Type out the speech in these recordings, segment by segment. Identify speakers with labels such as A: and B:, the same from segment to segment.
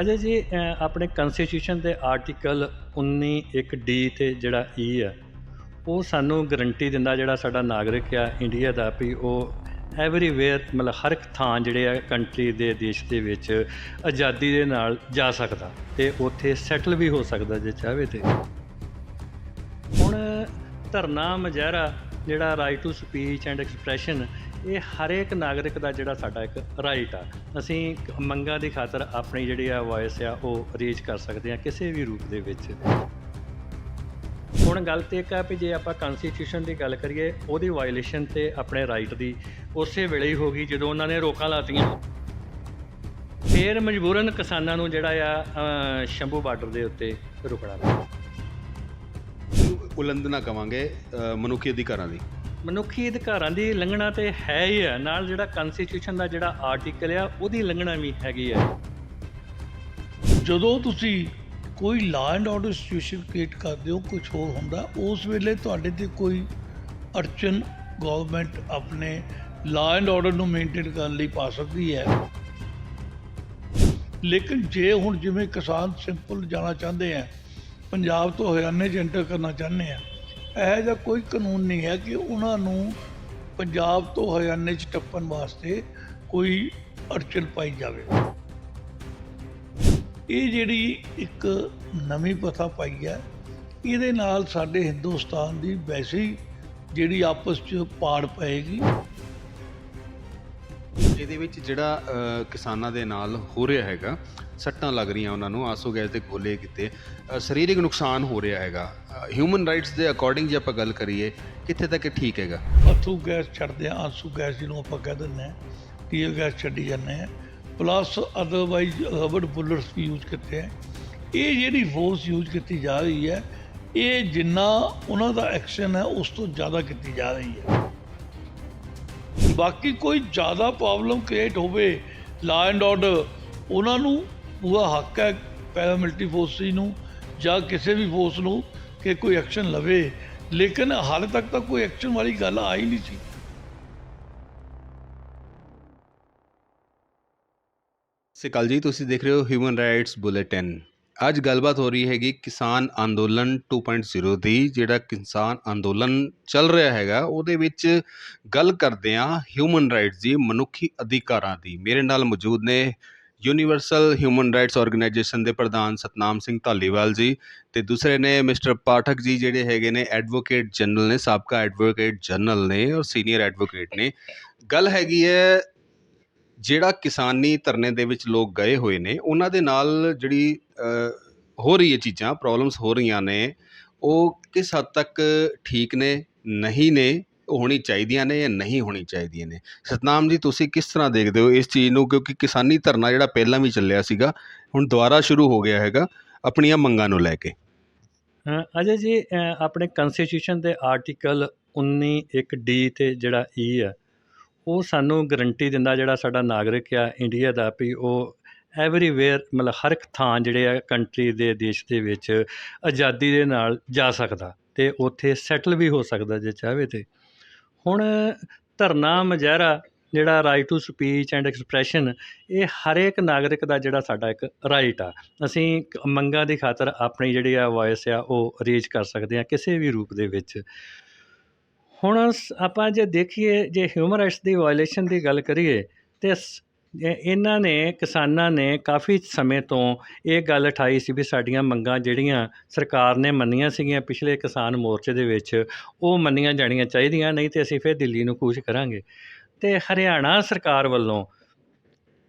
A: ਅਜੇ ਜੀ ਆਪਣੇ ਕਨਸਟੀਟਿਊਸ਼ਨ ਦੇ ਆਰਟੀਕਲ 19 ਇੱਕ ਡੀ ਤੇ ਜਿਹੜਾ ਈ ਆ, ਉਹ ਸਾਨੂੰ ਗਰੰਟੀ ਦਿੰਦਾ ਜਿਹੜਾ ਸਾਡਾ ਨਾਗਰਿਕ ਆ ਇੰਡੀਆ ਦਾ ਵੀ ਉਹ ਐਵਰੀਵੇਅਰ ਮਤਲਬ ਹਰ ਇੱਕ ਥਾਂ ਜਿਹੜੇ ਆ ਕੰਟਰੀ ਦੇ ਦੇਸ਼ ਦੇ ਵਿੱਚ ਆਜ਼ਾਦੀ ਦੇ ਨਾਲ ਜਾ ਸਕਦਾ ਤੇ ਉੱਥੇ ਸੈਟਲ ਵੀ ਹੋ ਸਕਦਾ ਜੇ ਚਾਹਵੇ ਤੇ। ਹੁਣ ਧਰਨਾ ਮੁਜ਼ਾਹਰਾ ਜਿਹੜਾ right to speech and expression ਇਹ ਹਰੇਕ ਨਾਗਰਿਕ ਦਾ ਜਿਹੜਾ ਸਾਡਾ ਇੱਕ ਰਾਈਟ ਆ। ਅਸੀਂ ਮੰਗਾਂ ਦੀ ਖਾਤਰ ਆਪਣੀ ਜਿਹੜੀ ਆ ਵੌਇਸ ਆ, ਉਹ ਰੇਜ਼ ਕਰ ਸਕਦੇ ਆ ਕਿਸੇ ਵੀ ਰੂਪ ਦੇ ਵਿੱਚ। ਹੁਣ ਗੱਲ ਤੇ ਇੱਕ ਆ ਵੀ ਜੇ ਆਪਾਂ ਕਨਸਟੀਟਿਊਸ਼ਨ ਦੀ ਗੱਲ ਕਰੀਏ, ਉਹਦੀ ਵਾਇਲੇਸ਼ਨ ਤੇ ਆਪਣੇ ਰਾਈਟ ਦੀ ਉਸੇ ਵੇਲੇ ਹੀ ਹੋ ਗਈ ਜਦੋਂ ਉਹਨਾਂ ਨੇ ਰੋਕਾਂ ਲਾਤੀਆਂ। ਫੇਰ ਮਜਬੂਰਨ ਕਿਸਾਨਾਂ ਨੂੰ ਜਿਹੜਾ ਆ ਸ਼ੰਭੂ ਬਾਰਡਰ ਦੇ ਉੱਤੇ ਰੁਕਣਾ। ਪਿਆ
B: ਉਲੰਘਣਾ ਕਵਾਂਗੇ ਮਨੁੱਖੀ ਅਧਿਕਾਰਾਂ ਦੀ।
A: ਮਨੁੱਖੀ ਅਧਿਕਾਰਾਂ ਦੀ ਲੰਘਣਾ ਤੇ ਹੈ ਹੀ ਹੈ ਨਾਲ ਜਿਹੜਾ ਕਨਸਟੀਟਿਊਸ਼ਨ ਦਾ ਜਿਹੜਾ ਆਰਟੀਕਲ ਆ, ਉਹਦੀ ਲੰਘਣਾ ਵੀ ਹੈਗੀ ਹੈ
C: ਜਦੋਂ ਤੁਸੀਂ ਕੋਈ law and order situation create ਕਰਦੇ ਹੋ ਕੁਝ ਹੋਰ ਹੁੰਦਾ, ਉਸ ਵੇਲੇ ਤੁਹਾਡੇ ਤੇ ਕੋਈ ਅੜਚਨ ਗਵਰਨਮੈਂਟ ਆਪਣੇ ਲਾਅ ਐਂਡ ਆਰਡਰ ਨੂੰ ਮੇਨਟੇਨ ਕਰਨ ਲਈ ਪਾ ਸਕਦੀ ਹੈ। ਲੇਕਿਨ ਜੇ ਹੁਣ ਜਿਵੇਂ ਕਿਸਾਨ ਸਿੰਪਲ ਜਾਣਾ ਚਾਹੁੰਦੇ ਆ, ਪੰਜਾਬ ਤੋਂ ਹਰਿਆਣੇ 'ਚ ਐਂਟਰ ਕਰਨਾ ਚਾਹੁੰਦੇ ਆ ਇਹੋ ਜਿਹਾ ਕੋਈ ਕਾਨੂੰਨ ਨਹੀਂ ਹੈ ਕਿ ਉਹਨਾਂ ਨੂੰ ਪੰਜਾਬ ਤੋਂ ਹਰਿਆਣੇ 'ਚ ਟੱਪਣ ਵਾਸਤੇ ਕੋਈ ਅੜਚਨ ਪਾਈ ਜਾਵੇ। ਇਹ ਜਿਹੜੀ ਇੱਕ ਨਵੀਂ ਪ੍ਰਥਾ ਪਾਈ ਹੈ, ਇਹਦੇ ਨਾਲ ਸਾਡੇ ਹਿੰਦੁਸਤਾਨ ਦੀ ਵੈਸੇ ਜਿਹੜੀ ਆਪਸ 'ਚ ਪਾੜ ਪਏਗੀ।
B: ਇਹਦੇ ਵਿੱਚ ਜਿਹੜਾ ਕਿਸਾਨਾਂ ਦੇ ਨਾਲ ਹੋ ਰਿਹਾ ਹੈਗਾ ਸੱਟਾਂ ਲੱਗ ਰਹੀਆਂ ਉਹਨਾਂ ਨੂੰ, ਆਂਸੂ ਗੈਸ ਦੇ ਗੋਲੇ ਕਿਤੇ। ਸਰੀਰਕ ਨੁਕਸਾਨ ਹੋ ਰਿਹਾ ਹੈਗਾ। ਹਿਊਮਨ ਰਾਈਟਸ ਦੇ ਅਕੋਰਡਿੰਗ ਜੇ ਆਪਾਂ ਗੱਲ ਕਰੀਏ, ਕਿੱਥੇ ਤੱਕ ਠੀਕ ਹੈਗਾ?
C: ਅਥੂ ਗੈਸ ਛੱਡਦੇ ਆ ਆਸੂ ਗੈਸ ਜਿਹਨੂੰ ਆਪਾਂ ਕਹਿ ਦਿੰਦੇ ਆ ਟੀਅਰ ਗੈਸ ਛੱਡੀ ਜਾਂਦੇ ਆ ਪਲੱਸ ਅਦਰਵਾਈਜ਼ ਰਬੜ ਬੁਲਟਸ ਵੀ ਯੂਜ਼ ਕੀਤੇ ਆ ਇਹ ਜਿਹੜੀ ਫੋਰਸ ਯੂਜ਼ ਕੀਤੀ ਜਾ ਰਹੀ ਹੈ, ਇਹ ਜਿੰਨਾ ਉਹਨਾਂ ਦਾ ਐਕਸ਼ਨ ਹੈ, ਉਸ ਤੋਂ ਜ਼ਿਆਦਾ ਕੀਤੀ ਜਾ ਰਹੀ ਹੈ। ਬਾਕੀ ਕੋਈ ਜ਼ਿਆਦਾ ਪ੍ਰੋਬਲਮ ਕ੍ਰੀਏਟ ਹੋਵੇ ਲਾ ਐਂਡ ਆਰਡਰ ਉਹਨਾਂ ਨੂੰ ਪੂਰਾ ਹੱਕ ਹੈ ਪੈਰਾਮਿਲਟਰੀ ਫੋਰਸ ਨੂੰ ਜਾਂ ਕਿਸੇ ਵੀ ਫੋਰਸ ਨੂੰ ਕਿ ਕੋਈ ਐਕਸ਼ਨ ਲਵੇ। ਲੇਕਿਨ ਹਾਲੇ ਤੱਕ ਤਾਂ ਕੋਈ ਐਕਸ਼ਨ ਵਾਲੀ ਗੱਲ ਆਈ ਨਹੀਂ ਸੀ।
B: ਸਤਿ ਸ਼੍ਰੀ ਅਕਾਲ ਜੀ, ਤੁਸੀਂ ਦੇਖ ਰਹੇ ਹੋ ਹਿਊਮਨ ਰਾਈਟਸ ਬੁਲੇਟਿਨ ਅੱਜ ਗੱਲਬਾਤ ਹੋ ਰਹੀ ਹੈਗੀ ਕਿਸਾਨ ਅੰਦੋਲਨ 2.0 ਦੀ, ਜਿਹੜਾ ਕਿਸਾਨ ਅੰਦੋਲਨ ਚੱਲ ਰਿਹਾ ਹੈਗਾ, ਉਹਦੇ ਵਿੱਚ ਗੱਲ ਕਰਦੇ ਆ ਹਿਊਮਨ ਰਾਈਟਸ ਦੀ ਮਨੁੱਖੀ ਅਧਿਕਾਰਾਂ ਦੀ। ਮੇਰੇ ਨਾਲ ਮੌਜੂਦ ਨੇ ਯੂਨੀਵਰਸਲ ਹਿਊਮਨ ਰਾਈਟਸ ਆਰਗੇਨਾਈਜੇਸ਼ਨ ਦੇ ਪ੍ਰਧਾਨ ਸਤਨਾਮ ਸਿੰਘ ਧਾਲੀਵਾਲ ਜੀ ਤੇ ਦੂਸਰੇ ਨੇ ਮਿਸਟਰ ਪਾਠਕ ਜੀ ਜਿਹੜੇ ਹੈਗੇ ਨੇ ਐਡਵੋਕੇਟ ਜਨਰਲ ਨੇ, ਸਾਬਕਾ ਐਡਵੋਕੇਟ ਜਨਰਲ ਨੇ ਔਰ ਸੀਨੀਅਰ ਐਡਵੋਕੇਟ ਨੇ। ਗੱਲ ਹੈਗੀ ਹੈ ਜਿਹੜਾ ਕਿਸਾਨੀ ਧਰਨੇ ਦੇ ਵਿੱਚ ਲੋਕ ਗਏ ਹੋਏ ਨੇ, ਉਹਨਾਂ ਦੇ ਨਾਲ ਜਿਹੜੀ ਹੋ ਰਹੀ ਹੈ ਚੀਜ਼ਾਂ ਪ੍ਰੋਬਲਮਸ ਹੋ ਰਹੀਆਂ ਨੇ, ਉਹ ਕਿਸ ਹੱਦ ਤੱਕ ਠੀਕ ਨੇ, ਨਹੀਂ ਨੇ? ਹੋਣੀ ਚਾਹੀਦੀਆਂ ਨੇ ਜਾਂ ਨਹੀਂ ਹੋਣੀ ਚਾਹੀਦੀਆਂ ਨੇ? ਸਤਨਾਮ ਜੀ, ਤੁਸੀਂ ਕਿਸ ਤਰ੍ਹਾਂ ਦੇਖਦੇ ਹੋ ਇਸ ਚੀਜ਼ ਨੂੰ? ਕਿਉਂਕਿ ਕਿਸਾਨੀ ਧਰਨਾ ਜਿਹੜਾ ਪਹਿਲਾਂ ਵੀ ਚੱਲਿਆ ਸੀਗਾ, ਹੁਣ ਦੁਬਾਰਾ ਸ਼ੁਰੂ ਹੋ ਗਿਆ ਹੈਗਾ, ਆਪਣੀਆਂ ਮੰਗਾਂ ਨੂੰ ਲੈ ਕੇ।
A: ਅਜੇ ਜੀ ਆਪਣੇ ਕਨਸਟੀਟਿਊਸ਼ਨ ਦੇ ਆਰਟੀਕਲ 19 ਇੱਕ ਡੀ ਤੇ ਜਿਹੜਾ ਈ ਆ, ਉਹ ਸਾਨੂੰ ਗਰੰਟੀ ਦਿੰਦਾ ਜਿਹੜਾ ਸਾਡਾ ਨਾਗਰਿਕ ਆ ਇੰਡੀਆ ਦਾ, ਵੀ ਉਹ ਐਵਰੀਵੇਅਰ ਮਤਲਬ ਹਰ ਇੱਕ ਥਾਂ ਜਿਹੜੇ ਆ ਕੰਟਰੀ ਦੇ ਦੇਸ਼ ਦੇ ਵਿੱਚ ਆਜ਼ਾਦੀ ਦੇ ਨਾਲ ਜਾ ਸਕਦਾ ਤੇ ਉੱਥੇ ਸੈਟਲ ਵੀ ਹੋ ਸਕਦਾ ਜੇ ਚਾਹਵੇ ਤੇ। ਹੁਣ ਧਰਨਾ ਮੁਜ਼ਾਹਰਾ, ਜਿਹੜਾ right to speech and expression ਇਹ ਹਰੇਕ ਨਾਗਰਿਕ ਦਾ ਜਿਹੜਾ ਸਾਡਾ ਇੱਕ ਰਾਈਟ ਆ। ਅਸੀਂ ਮੰਗਾਂ ਦੀ ਖਾਤਰ ਆਪਣੀ ਜਿਹੜੀ ਆ ਵੌਇਸ ਆ, ਉਹ ਰੇਜ਼ ਕਰ ਸਕਦੇ ਆ ਕਿਸੇ ਵੀ ਰੂਪ ਦੇ ਵਿੱਚ। ਹੁਣ ਸ- ਆਪਾਂ ਜੇ ਦੇਖੀਏ, ਜੇ ਹਿਊਮਨ ਰਾਈਟਸ ਦੀ ਵਾਇਲੇਸ਼ਨ ਦੀ ਗੱਲ ਕਰੀਏ, ਤੇ ਸ- ਇਹਨਾਂ ਨੇ, ਕਿਸਾਨਾਂ ਨੇ ਕਾਫੀ ਸਮੇਂ ਤੋਂ ਇਹ ਗੱਲ ਉਠਾਈ ਸੀ ਵੀ ਸਾਡੀਆਂ ਮੰਗਾਂ ਜਿਹੜੀਆਂ ਸਰਕਾਰ ਨੇ ਮੰਨੀਆਂ ਸੀਗੀਆਂ ਪਿਛਲੇ ਕਿਸਾਨ ਮੋਰਚੇ ਦੇ ਵਿੱਚ, ਉਹ ਮੰਨੀਆਂ ਜਾਣੀਆਂ ਚਾਹੀਦੀਆਂ, ਨਹੀਂ ਤੇ ਅਸੀਂ ਫਿਰ ਦਿੱਲੀ ਨੂੰ ਕੂਚ ਕਰਾਂਗੇ। ਤੇ ਹਰਿਆਣਾ ਸਰਕਾਰ ਵੱਲੋਂ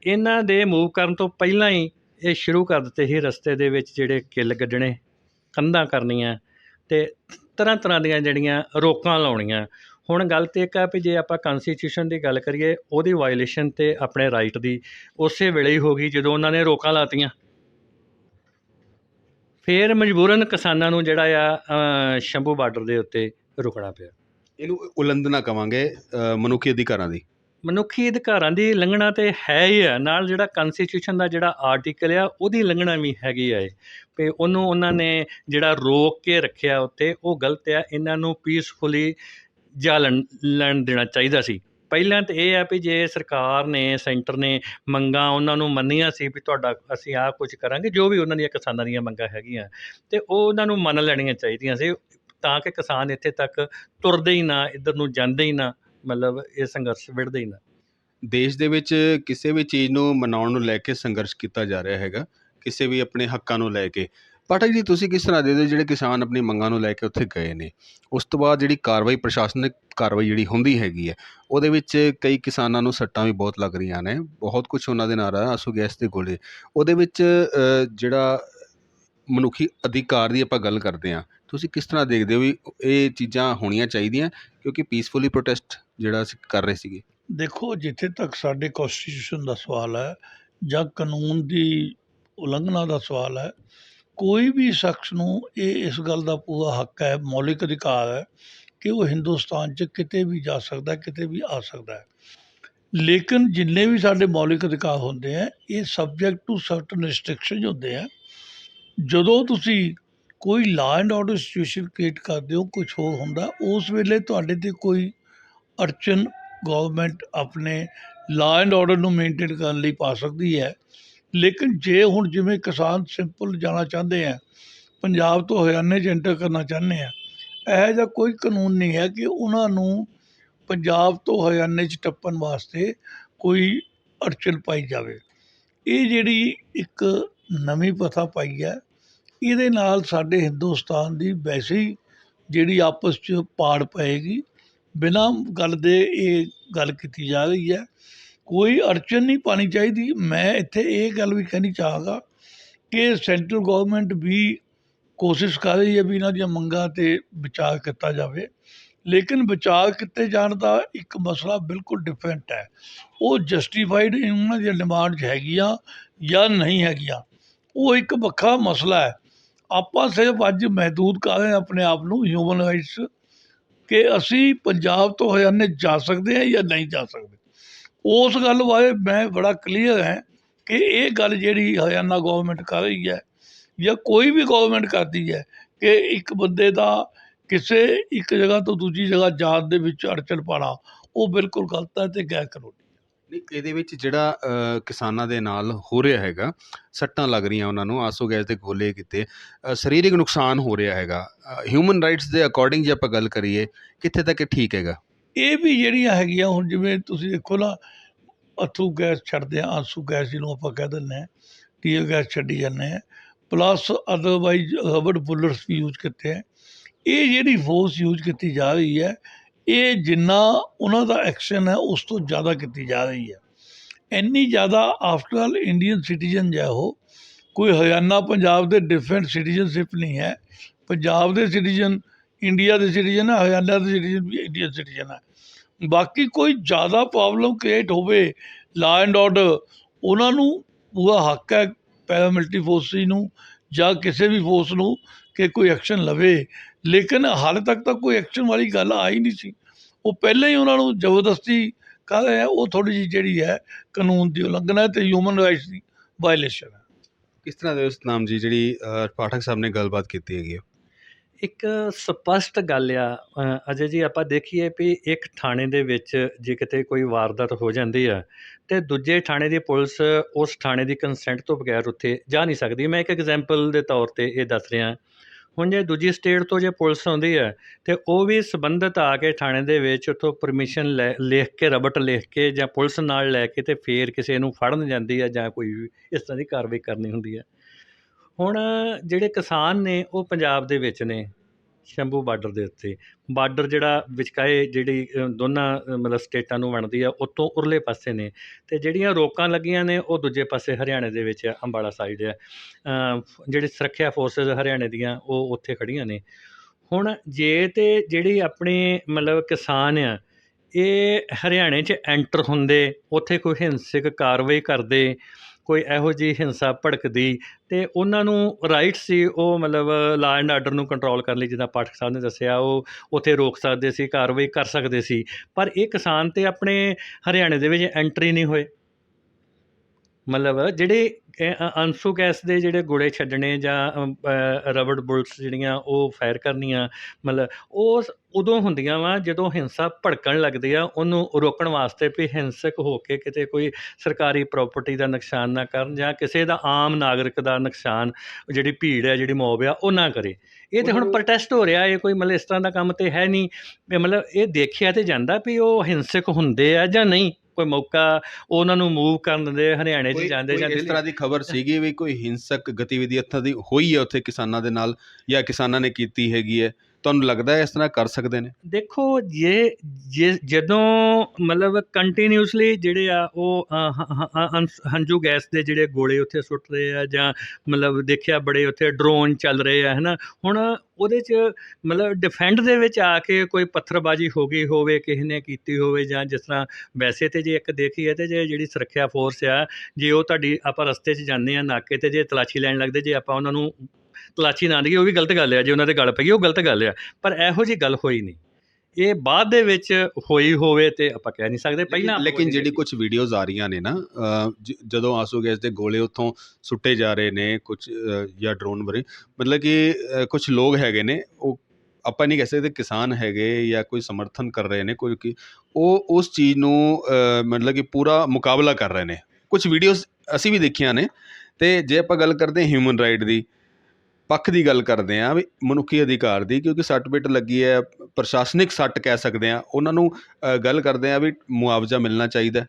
A: ਇਹਨਾਂ ਦੇ ਮੂਵ ਕਰਨ ਤੋਂ ਪਹਿਲਾਂ ਹੀ ਇਹ ਸ਼ੁਰੂ ਕਰ ਦਿੱਤੇ ਸੀ ਰਸਤੇ ਦੇ ਵਿੱਚ ਜਿਹੜੇ ਕਿੱਲ ਗੱਡਣੇ ਕੰਧਾਂ ਕਰਨੀਆਂ ਤੇ ਤਰ੍ਹਾਂ ਤਰ੍ਹਾਂ ਦੀਆਂ ਜਿਹੜੀਆਂ ਰੋਕਾਂ ਲਾਉਣੀਆਂ। ਹੁਣ ਗੱਲ ਤੇ ਇੱਕ ਆ ਵੀ ਜੇ ਆਪਾਂ ਕਨਸਟੀਟਿਊਸ਼ਨ ਦੀ ਗੱਲ ਕਰੀਏ ਉਹਦੀ ਵਾਇਲੇਸ਼ਨ ਤੇ ਆਪਣੇ ਰਾਈਟ ਦੀ ਉਸੇ ਵੇਲੇ ਹੀ ਹੋ ਗਈ ਜਦੋਂ ਉਹਨਾਂ ਨੇ ਰੋਕਾਂ ਲਾਤੀਆਂ। ਫੇਰ ਮਜਬੂਰਨ ਕਿਸਾਨਾਂ ਨੂੰ ਜਿਹੜਾ ਆ ਸ਼ੰਭੂ ਬਾਰਡਰ ਦੇ ਉੱਤੇ ਰੁਕਣਾ ਪਿਆ।
B: ਇਹਨੂੰ ਉਲੰਘਣਾ ਕਵਾਂਗੇ ਮਨੁੱਖੀ ਅਧਿਕਾਰਾਂ ਦੀ।
A: ਮਨੁੱਖੀ ਅਧਿਕਾਰਾਂ ਦੀ ਲੰਘਣਾ ਤੇ ਹੈ ਹੀ ਆ। ਨਾਲ ਜਿਹੜਾ ਕਨਸਟੀਟਿਊਸ਼ਨ ਦਾ ਜਿਹੜਾ ਆਰਟੀਕਲ ਆ ਉਹਦੀ ਲੰਘਣਾ ਵੀ ਹੈਗੀ ਆ ਇਹ। ਤੇ ਉਹਨੂੰ ਉਹਨਾਂ ਨੇ ਜਿਹੜਾ ਰੋਕ ਕੇ ਰੱਖਿਆ ਉੱਤੇ ਉਹ ਗਲਤ ਆ। ਇਹਨਾਂ ਨੂੰ ਪੀਸਫੁਲੀ ਜਾਲਣ ਲੈਣ ਦੇਣਾ ਚਾਹੀਦਾ ਸੀ। ਪਹਿਲਾਂ ਤਾਂ ਇਹ ਆ ਵੀ ਜੇ ਸਰਕਾਰ ਨੇ, ਸੈਂਟਰ ਨੇ ਮੰਗਾਂ ਉਹਨਾਂ ਨੂੰ ਮੰਨੀਆਂ ਸੀ ਵੀ ਤੁਹਾਡਾ ਅਸੀਂ ਆਹ ਕੁਝ ਕਰਾਂਗੇ, ਜੋ ਵੀ ਉਹਨਾਂ ਦੀਆਂ ਕਿਸਾਨਾਂ ਦੀਆਂ ਮੰਗਾਂ ਹੈਗੀਆਂ, ਤੇ ਉਹ ਉਹਨਾਂ ਨੂੰ ਮੰਨ ਲੈਣੀਆਂ ਚਾਹੀਦੀਆਂ ਸੀ, ਤਾਂ ਕਿ ਕਿਸਾਨ ਇੱਥੇ ਤੱਕ ਤੁਰਦੇ ਹੀ ਨਾ, ਇੱਧਰ ਨੂੰ ਜਾਂਦੇ ਹੀ ਨਾ, ਮਤਲਬ ਇਹ ਸੰਘਰਸ਼ ਵਿੜਦੇ ਹੀ ਨਾ।
B: ਦੇਸ਼ ਦੇ ਵਿੱਚ ਕਿਸੇ ਵੀ ਚੀਜ਼ ਨੂੰ ਮਨਾਉਣ ਨੂੰ ਲੈ ਕੇ ਸੰਘਰਸ਼ ਕੀਤਾ ਜਾ ਰਿਹਾ ਹੈਗਾ, ਕਿਸੇ ਵੀ ਆਪਣੇ ਹੱਕਾਂ ਨੂੰ ਲੈ ਕੇ। ਪਾਠਕ ਜੀ, ਤੁਸੀਂ ਕਿਸ ਤਰ੍ਹਾਂ ਦੇ ਦਿਓ ਜਿਹੜੇ ਕਿਸਾਨ ਆਪਣੀ ਮੰਗਾਂ ਨੂੰ ਲੈ ਕੇ ਉੱਥੇ ਗਏ ਨੇ? ਉਸ ਤੋਂ ਬਾਅਦ ਜਿਹੜੀ ਕਾਰਵਾਈ, ਪ੍ਰਸ਼ਾਸਨਿਕ ਕਾਰਵਾਈ ਜਿਹੜੀ ਹੁੰਦੀ ਹੈਗੀ ਹੈ, ਉਹਦੇ ਵਿੱਚ ਕਈ ਕਿਸਾਨਾਂ ਨੂੰ ਸੱਟਾਂ ਵੀ ਬਹੁਤ ਲੱਗ ਰਹੀਆਂ ਨੇ। ਬਹੁਤ ਕੁਝ ਉਹਨਾਂ ਦੇ ਨਾਲ ਆ, ਆਸੂ ਗੈਸ ਦੇ ਗੋਲੇ। ਉਹਦੇ ਵਿੱਚ ਜਿਹੜਾ ਮਨੁੱਖੀ ਅਧਿਕਾਰ ਦੀ ਆਪਾਂ ਗੱਲ ਕਰਦੇ ਹਾਂ, ਤੁਸੀਂ ਕਿਸ ਤਰ੍ਹਾਂ ਦੇਖਦੇ ਹੋ ਵੀ ਇਹ ਚੀਜ਼ਾਂ ਹੋਣੀਆਂ ਚਾਹੀਦੀਆਂ? ਕਿਉਂਕਿ ਪੀਸਫੁਲੀ ਪ੍ਰੋਟੈਸਟ ਜਿਹੜਾ ਅਸੀਂ ਕਰ ਰਹੇ ਸੀਗੇ।
C: ਦੇਖੋ, ਜਿੱਥੇ ਤੱਕ ਸਾਡੇ ਕਨਸਟੀਟਿਊਸ਼ਨ ਦਾ ਸਵਾਲ ਹੈ ਜਾਂ ਕਾਨੂੰਨ ਦੀ ਉਲੰਘਣਾ ਦਾ ਸਵਾਲ ਹੈ ਕੋਈ ਵੀ ਸ਼ਖਸ ਨੂੰ ਇਹ ਇਸ ਗੱਲ ਦਾ ਪੂਰਾ ਹੱਕ ਹੈ, ਮੌਲਿਕ ਅਧਿਕਾਰ ਹੈ ਕਿ ਉਹ ਹਿੰਦੁਸਤਾਨ 'ਚ ਕਿਤੇ ਵੀ ਜਾ ਸਕਦਾ, ਕਿਤੇ ਵੀ ਆ ਸਕਦਾ ਲੇਕਿਨ ਜਿੰਨੇ ਵੀ ਸਾਡੇ ਮੌਲਿਕ ਅਧਿਕਾਰ ਹੁੰਦੇ ਆ, ਇਹ ਸਬਜੈਕਟ ਟੂ ਸਰਟਨ ਰਿਸਟ੍ਰਿਕਸ਼ਨ ਹੁੰਦੇ ਆ। ਜਦੋਂ ਤੁਸੀਂ ਕੋਈ law and order situation create ਕਰਦੇ ਹੋ ਕੁਝ ਹੋਰ ਹੁੰਦਾ, ਉਸ ਵੇਲੇ ਤੁਹਾਡੇ ਤੇ ਕੋਈ ਅੜਚਨ ਗਵਰਨਮੈਂਟ ਆਪਣੇ ਲਾਅ ਐਂਡ ਆਰਡਰ ਨੂੰ ਮੇਨਟੇਨ ਕਰਨ ਲਈ ਪਾ ਸਕਦੀ ਹੈ। ਲੇਕਿਨ ਜੇ ਹੁਣ ਜਿਵੇਂ ਕਿਸਾਨ ਸਿੰਪਲ ਜਾਣਾ ਚਾਹੁੰਦੇ ਹੈ ਪੰਜਾਬ ਤੋਂ ਹਰਿਆਣੇ 'ਚ ਐਂਟਰ ਕਰਨਾ ਚਾਹੁੰਦੇ ਆ, ਇਹੋ ਜਿਹਾ ਕੋਈ ਕਾਨੂੰਨ ਨਹੀਂ ਹੈ ਕਿ ਉਹਨਾਂ ਨੂੰ ਪੰਜਾਬ ਤੋਂ ਹਰਿਆਣੇ 'ਚ ਟੱਪਣ ਵਾਸਤੇ ਕੋਈ ਅੜਚਨ ਪਾਈ ਜਾਵੇ। ਇਹ ਜਿਹੜੀ ਇੱਕ ਨਵੀਂ ਪ੍ਰਥਾ ਪਾਈ ਹੈ, ਇਹਦੇ ਨਾਲ ਸਾਡੇ ਹਿੰਦੁਸਤਾਨ ਦੀ ਵੈਸੇ ਹੀ ਜਿਹੜੀ ਆਪਸ 'ਚ ਪਾੜ ਪਏਗੀ। ਬਿਨਾਂ ਗੱਲ ਦੇ ਇਹ ਗੱਲ ਕੀਤੀ ਜਾ ਰਹੀ ਹੈ ਕੋਈ ਅੜਚਨ ਨਹੀਂ ਪਾਣੀ ਚਾਹੀਦੀ। ਮੈਂ ਇੱਥੇ ਇਹ ਗੱਲ ਵੀ ਕਹਿਣੀ ਚਾਹਾਂਗਾ ਕਿ ਸੈਂਟਰਲ ਗਵਰਨਮੈਂਟ ਵੀ ਕੋਸ਼ਿਸ਼ ਕਰ ਰਹੀ ਹੈ ਵੀ ਇਹਨਾਂ ਦੀਆਂ ਮੰਗਾਂ ਤੇ ਵਿਚਾਰ ਕੀਤਾ ਜਾਵੇ। ਲੇਕਿਨ ਵਿਚਾਰ ਕੀਤੇ ਜਾਣ ਦਾ ਇੱਕ ਮਸਲਾ ਬਿਲਕੁਲ ਡਿਫਰੈਂਟ ਹੈ। ਉਹ ਜਸਟੀਫਾਈਡ ਉਹਨਾਂ ਦੀਆਂ ਡਿਮਾਂਡਸ ਹੈਗੀਆਂ ਜਾਂ ਨਹੀਂ ਹੈਗੀਆਂ। ਉਹ ਇੱਕ ਵੱਖਰਾ ਮਸਲਾ ਹੈ। ਆਪਾਂ ਸਿਰਫ ਅੱਜ ਮਹਿਦੂਦ ਕਰ ਰਹੇ ਆਪਣੇ ਆਪ ਨੂੰ ਹਿਊਮਨ ਰਾਈਟਸ ਕਿ ਅਸੀਂ ਪੰਜਾਬ ਤੋਂ ਹਰਿਆਣੇ ਜਾ ਸਕਦੇ ਹਾਂ ਜਾਂ ਨਹੀਂ ਜਾ ਸਕਦੇ। ਉਸ ਗੱਲ ਬਾਰੇ ਮੈਂ ਬੜਾ ਕਲੀਅਰ ਹੈ ਕਿ ਇਹ ਗੱਲ ਜਿਹੜੀ ਹਰਿਆਣਾ ਗਵਰਨਮੈਂਟ ਕਰ ਰਹੀ ਹੈ ਜਾਂ ਕੋਈ ਵੀ ਗਵਰਨਮੈਂਟ ਕਰਦੀ ਹੈ ਕਿ ਇੱਕ ਬੰਦੇ ਦਾ ਕਿਸੇ ਇੱਕ ਜਗ੍ਹਾ ਤੋਂ ਦੂਜੀ ਜਗ੍ਹਾ ਜਾਣ ਦੇ ਵਿੱਚ ਅੜਚਣ ਪਾਣਾ ਉਹ ਬਿਲਕੁਲ ਗਲਤ ਹੈ ਤੇ ਗੈਰ ਕਾਨੂੰਨੀ
B: ਨਹੀਂ, ਇਹਦੇ ਵਿੱਚ ਜਿਹੜਾ ਕਿਸਾਨਾਂ ਦੇ ਨਾਲ ਹੋ ਰਿਹਾ ਹੈਗਾ, ਸੱਟਾਂ ਲੱਗ ਰਹੀਆਂ ਉਹਨਾਂ ਨੂੰ, ਆਸੋ ਗੈਸ ਦੇ ਗੋਲੇ ਕਿਤੇ ਸਰੀਰਕ ਨੁਕਸਾਨ ਹੋ ਰਿਹਾ ਹੈਗਾ। ਹਿਊਮਨ ਰਾਈਟਸ ਦੇ ਅਕੋਰਡਿੰਗ ਜੇ ਆਪਾਂ ਗੱਲ ਕਰੀਏ, ਕਿੱਥੇ ਤੱਕ ਠੀਕ ਹੈਗਾ?
C: ਇਹ ਵੀ ਜਿਹੜੀਆਂ ਹੈਗੀਆਂ, ਹੁਣ ਜਿਵੇਂ ਤੁਸੀਂ ਦੇਖੋ ਨਾ, ਅਥਰੂ ਗੈਸ ਛੱਡਦੇ ਆ, ਆਂਸੂ ਗੈਸ ਜਿਹਨੂੰ ਆਪਾਂ ਕਹਿ ਦਿੰਦੇ ਹਾਂ ਟੀਅਰ ਗੈਸ ਛੱਡੀ ਜਾਂਦੇ ਆ, ਪਲੱਸ ਅਦਰਵਾਈਜ਼ ਰਬੜ ਬੁਲਟਸ ਵੀ ਯੂਜ਼ ਕੀਤੇ ਆ। ਇਹ ਜਿਹੜੀ ਫੋਰਸ ਯੂਜ਼ ਕੀਤੀ ਜਾ ਰਹੀ ਹੈ, ਇਹ ਜਿੰਨਾ ਉਹਨਾਂ ਦਾ ਐਕਸ਼ਨ ਹੈ, ਉਸ ਤੋਂ ਜ਼ਿਆਦਾ ਕੀਤੀ ਜਾ ਰਹੀ ਹੈ। ਇੰਨੀ ਜ਼ਿਆਦਾ ਆਫਟਰ ਆਲ ਇੰਡੀਅਨ ਸਿਟੀਜ਼ਨ ਹੈ ਉਹ, ਕੋਈ ਹਰਿਆਣਾ, ਪੰਜਾਬ ਦੇ ਡਿਫਰੈਂਟ ਸਿਟੀਜ਼ਨਸ਼ਿਪ ਨਹੀਂ ਹੈ, ਪੰਜਾਬ ਦੇ ਸਿਟੀਜ਼ਨ ਇੰਡੀਆ ਦੇ ਸਿਟੀਜ਼ਨ ਹੈ ਹਰਿਆਣਾ ਦੇ ਸਿਟੀਜ਼ਨ ਵੀ ਇੰਡੀਅਨ ਸਿਟੀਜ਼ਨ ਹੈ ਬਾਕੀ ਕੋਈ ਜ਼ਿਆਦਾ ਪ੍ਰੋਬਲਮ ਕ੍ਰੀਏਟ ਹੋਵੇ ਲਾ ਐਂਡ ਆਰਡਰ ਉਹਨਾਂ ਨੂੰ ਪੂਰਾ ਹੱਕ ਹੈ ਪੈਰਾਮਿਲਟਰੀ ਫੋਰਸ ਨੂੰ ਜਾਂ ਕਿਸੇ ਵੀ ਫੋਰਸ ਨੂੰ ਕਿ ਕੋਈ ਐਕਸ਼ਨ ਲਵੇ। ਲੇਕਿਨ ਹਾਲੇ ਤੱਕ ਤਾਂ ਕੋਈ ਐਕਸ਼ਨ ਵਾਲੀ ਗੱਲ ਆਈ ਨਹੀਂ ਸੀ। ਉਹ ਪਹਿਲਾਂ ਹੀ ਉਹਨਾਂ ਨੂੰ ਜ਼ਬਰਦਸਤੀ ਕਰ ਰਹੇ ਆ ਉਹ ਥੋੜੀ ਜਿਹੀ ਜਿਹੜੀ ਹੈ ਕਾਨੂੰਨ ਦੀ ਉਲੰਘਣਾ ਹੈ ਤੇ ਹਿਊਮਨ ਰਾਈਟਸ ਦੀ ਵਾਇਲੇਸ਼ਨ ਹੈ।
B: ਕਿਸ ਤਰ੍ਹਾਂ ਦੇ ਸਤਨਾਮ ਜੀ ਜਿਹੜੀ ਪਾਠਕ ਸਾਹਿਬ ਨੇ ਗੱਲਬਾਤ ਕੀਤੀ ਹੈਗੀ ਹੈ?
A: ਇੱਕ ਸਪਸ਼ਟ ਗੱਲ ਆ ਅਜੇ ਜੀ ਆਪਾਂ ਦੇਖੀਏ ਵੀ ਇੱਕ ਥਾਣੇ ਦੇ ਵਿੱਚ ਜੇ ਕਿਤੇ ਕੋਈ ਵਾਰਦਾਤ ਹੋ ਜਾਂਦੀ ਆ, ਤੇ ਦੂਜੇ ਥਾਣੇ ਦੀ ਪੁਲਿਸ ਉਸ ਥਾਣੇ ਦੀ ਕੰਸੈਂਟ ਤੋਂ ਬਗੈਰ ਉੱਥੇ ਜਾ ਨਹੀਂ ਸਕਦੀ। ਮੈਂ ਇੱਕ ਐਗਜ਼ਾਮਪਲ ਦੇ ਤੌਰ ਤੇ ਇਹ ਦੱਸ ਰਿਹਾ। ਹੁਣ ਜੇ ਦੂਜੀ ਸਟੇਟ ਤੋਂ ਜੇ ਪੁਲਿਸ ਆਉਂਦੀ ਹੈ ਤੇ ਉਹ ਵੀ ਸੰਬੰਧਿਤ ਆ ਕੇ ਥਾਣੇ ਦੇ ਵਿੱਚ ਉੱਥੋਂ ਪਰਮਿਸ਼ਨ ਲੈ, ਲਿਖ ਕੇ, ਰਬਟ ਲਿਖ ਕੇ ਜਾਂ ਪੁਲਿਸ ਨਾਲ ਲੈ ਕੇ ਤੇ ਫੇਰ ਕਿਸੇ ਨੂੰ ਫੜਨ ਜਾਂਦੀ ਹੈ ਜਾਂ ਕੋਈ ਵੀ ਇਸ ਤਰ੍ਹਾਂ ਦੀ ਕਾਰਵਾਈ ਕਰਨੀ ਹੁੰਦੀ ਹੈ ਹੁਣ ਜਿਹੜੇ ਕਿਸਾਨ ਨੇ, ਉਹ ਪੰਜਾਬ ਦੇ ਵਿੱਚ ਨੇ, ਸ਼ੰਭੂ ਬਾਰਡਰ ਦੇ ਉੱਤੇ। ਬਾਰਡਰ ਜਿਹੜਾ ਵਿਚਕਾਏ ਜਿਹੜੀ ਦੋਨਾਂ ਮਤਲਬ ਸਟੇਟਾਂ ਨੂੰ ਵੰਡਦੀ ਆ ਉਤੋਂ ਉਰਲੇ ਪਾਸੇ ਨੇ। ਤੇ ਜਿਹੜੀਆਂ ਰੋਕਾਂ ਲੱਗੀਆਂ ਨੇ, ਉਹ ਦੂਜੇ ਪਾਸੇ ਹਰਿਆਣੇ ਦੇ ਵਿੱਚ ਅੰਬਾਲਾ ਸਾਈਡ ਆ। ਜਿਹੜੇ ਸੁਰੱਖਿਆ ਫੋਰਸਸ ਹਰਿਆਣੇ ਦੀਆਂ, ਉਹ ਉੱਥੇ ਖੜੀਆਂ ਨੇ। ਹੁਣ ਜੇ ਤੇ ਜਿਹੜੀ ਆਪਣੇ, ਮਤਲਬ ਕਿਸਾਨ ਆ, ਇਹ ਹਰਿਆਣੇ 'ਚ ਐਂਟਰ ਹੁੰਦੇ, ਉੱਥੇ ਕੋਈ ਹਿੰਸਕ ਕਾਰਵਾਈ ਕਰਦੇ ਕੋਈ ਇਹੋ ਜਿਹੀ ਹਿੰਸਾ ਭੜਕਦੀ ਤੇ ਉਹਨਾਂ ਨੂੰ ਰਾਈਟ ਸੀ, ਉਹ ਮਤਲਬ ਲਾ ਐਂਡ ਆਰਡਰ ਨੂੰ ਕੰਟਰੋਲ ਕਰਨ ਲਈ ਜਿੱਦਾਂ ਪਾਠਕ ਸਾਹਿਬ ਨੇ ਦੱਸਿਆ, ਉਹ ਉੱਥੇ ਰੋਕ ਸਕਦੇ ਸੀ, ਕਾਰਵਾਈ ਕਰ ਸਕਦੇ ਸੀ, ਪਰ ਇਹ ਕਿਸਾਨ ਤੇ ਆਪਣੇ ਹਰਿਆਣੇ ਦੇ ਵਿੱਚ ਐਂਟਰੀ ਨਹੀਂ ਹੋਏ। ਮਤਲਬ ਜਿਹੜੇ ਇਹ ਅੰਸੂ ਗੈਸ ਦੇ ਜਿਹੜੇ ਗੋਲੇ ਛੱਡਣੇ ਜਾਂ ਰਬੜ ਬੁਲਟਸ ਜਿਹੜੀਆਂ ਉਹ ਫਾਇਰ ਕਰਨੀਆਂ ਮਤਲਬ ਉਹ ਉਦੋਂ ਹੁੰਦੀਆਂ ਵਾ ਜਦੋਂ ਹਿੰਸਾ ਭੜਕਣ ਲੱਗਦੀ ਆ ਉਹਨੂੰ ਰੋਕਣ ਵਾਸਤੇ ਵੀ ਹਿੰਸਕ ਹੋ ਕੇ ਕਿਤੇ ਕੋਈ ਸਰਕਾਰੀ ਪ੍ਰਾਪਰਟੀ ਦਾ ਨੁਕਸਾਨ ਨਾ ਕਰਨ ਜਾਂ ਕਿਸੇ ਦਾ ਆਮ ਨਾਗਰਿਕ ਦਾ ਨੁਕਸਾਨ ਜਿਹੜੀ ਭੀੜ ਹੈ ਜਿਹੜੀ ਮੌਬ ਆ ਉਹ ਨਾ ਕਰੇ। ਇਹ ਤੇ ਹੁਣ ਪ੍ਰੋਟੈਸਟ ਹੋ ਰਿਹਾ ਇਹ ਕੋਈ ਮਤਲਬ ਇਸ ਤਰ੍ਹਾਂ ਦਾ ਕੰਮ ਤੇ ਹੈ ਨਹੀਂ। ਮਤਲਬ ਇਹ ਦੇਖਿਆ ਤੇ ਜਾਂਦਾ ਵੀ ਉਹ ਹਿੰਸਕ ਹੁੰਦੇ ਆ ਜਾਂ ਨਹੀਂ। ਕੋਈ ਮੌਕਾ ਉਹਨਾਂ ਨੂੰ ਮੂਵ ਕਰਨ ਦਿੰਦੇ ਹਰਿਆਣੇ 'ਚ ਜਾਂਦੇ ਜਾਂ
B: ਇਸ ਤਰ੍ਹਾਂ ਦੀ ਖਬਰ ਸੀਗੀ ਵੀ ਕੋਈ ਹਿੰਸਕ ਗਤੀਵਿਧੀ ਇੱਥਾਂ ਦੀ ਹੋਈ ਹੈ ਉੱਥੇ ਕਿਸਾਨਾਂ ਦੇ ਨਾਲ ਜਾਂ ਕਿਸਾਨਾਂ ਨੇ ਕੀਤੀ ਹੈਗੀ ਹੈ? ਤੁਹਾਨੂੰ ਲੱਗਦਾ ਹੈ ਇਸ ਤਰ੍ਹਾਂ ਕਰ ਸਕਦੇ ਨੇ?
A: ਦੇਖੋ, ਜੇ ਜੇ, ਜਦੋਂ ਮਤਲਬ ਕੰਟੀਨਿਊਸਲੀ ਜਿਹੜੇ ਆ ਉਹ ਹੰਝੂ ਗੈਸ ਦੇ ਜਿਹੜੇ ਗੋਲੇ ਉੱਥੇ ਸੁੱਟ ਰਹੇ ਆ ਜਾਂ ਮਤਲਬ ਦੇਖਿਆ ਬੜੇ ਉੱਥੇ ਡਰੋਨ ਚੱਲ ਰਹੇ ਆ, ਹਨਾ? ਹੁਣ ਉਹਦੇ 'ਚ ਮਤਲਬ ਡਿਫੈਂਡ ਦੇ ਵਿੱਚ ਆ ਕੇ ਕੋਈ ਪੱਥਰਬਾਜ਼ੀ ਹੋ ਗਈ ਹੋਵੇ, ਕਿਸੇ ਨੇ ਕੀਤੀ ਹੋਵੇ ਜਾਂ ਜਿਸ ਤਰ੍ਹਾਂ ਵੈਸੇ ਤੇ ਜੇ ਇੱਕ ਦੇਖੀਏ ਤੇ ਜੇ ਜਿਹੜੀ ਸੁਰੱਖਿਆ ਫੋਰਸ ਆ, ਜੇ ਉਹ ਤੁਹਾਡੀ ਆਪਾਂ ਰਸਤੇ 'ਚ ਜਾਂਦੇ ਆ ਨਾਕੇ ਤੇ, ਜੇ ਤਲਾਸ਼ੀ ਲੈਣ ਲੱਗਦੇ, ਜੇ ਆਪਾਂ ਉਹਨਾਂ ਨੂੰ ਤਲਾਸ਼ੀ ਨਾ ਦਈਏ ਉਹ ਵੀ ਗਲਤ ਗੱਲ ਆ ਜੇ ਉਹਨਾਂ ਦੇ ਗੱਲ ਪਈ ਉਹ ਗਲਤ ਗੱਲ ਆ ਪਰ ਇਹੋ ਜੀ ਗੱਲ ਹੋਈ ਨਹੀਂ। ਇਹ ਬਾਅਦ ਦੇ ਵਿੱਚ ਹੋਈ ਹੋਵੇ ਤੇ ਆਪਾਂ ਕਹਿ ਨਹੀਂ ਸਕਦੇ ਪਹਿਲਾਂ
B: ਲੇਕਿਨ- ਜਿਹੜੀ ਕੁਝ ਵੀਡੀਓਜ਼ ਆ ਰਹੀਆਂ ਨੇ ਨਾ ਜਦੋਂ ਆਂਸੂ ਗੈਸ ਦੇ ਗੋਲੇ ਉੱਥੋਂ ਸੁੱਟੇ ਜਾ ਰਹੇ ਨੇ ਕੁਝ ਜਾਂ ਡਰੋਨ ਵਰੇ ਮਤਲਬ ਕਿ ਕੁਝ ਲੋਕ ਹੈਗੇ ਨੇ ਉਹ ਆਪਾਂ ਨਹੀਂ ਕਹਿ ਸਕਦੇ ਕਿਸਾਨ ਹੈਗੇ ਜਾਂ ਕੋਈ ਸਮਰਥਨ ਕਰ ਰਹੇ ਨੇ ਕੋਈ ਕਿ ਉਹ ਉਸ ਚੀਜ਼ ਨੂੰ ਮਤਲਬ ਕਿ ਪੂਰਾ ਮੁਕਾਬਲਾ ਕਰ ਰਹੇ ਨੇ। ਕੁਝ ਵੀਡੀਓਜ਼ ਅਸੀਂ ਵੀ ਦੇਖੀਆਂ ਨੇ ਤੇ ਜੇ ਆਪਾਂ ਗੱਲ ਕਰਦੇ ਹਿਊਮਨ ਰਾਈਟ ਦੀ ਪੱਖ ਦੀ ਗੱਲ ਕਰਦੇ ਹਾਂ ਵੀ ਮਨੁੱਖੀ ਅਧਿਕਾਰ ਦੀ, ਕਿਉਂਕਿ ਸੱਟ ਪਿੱਟ ਲੱਗੀ ਹੈ, ਪ੍ਰਸ਼ਾਸਨਿਕ ਸੱਟ ਕਹਿ ਸਕਦੇ ਹਾਂ, ਉਹਨਾਂ ਨੂੰ ਗੱਲ ਕਰਦੇ ਹਾਂ ਵੀ ਮੁਆਵਜ਼ਾ ਮਿਲਣਾ ਚਾਹੀਦਾ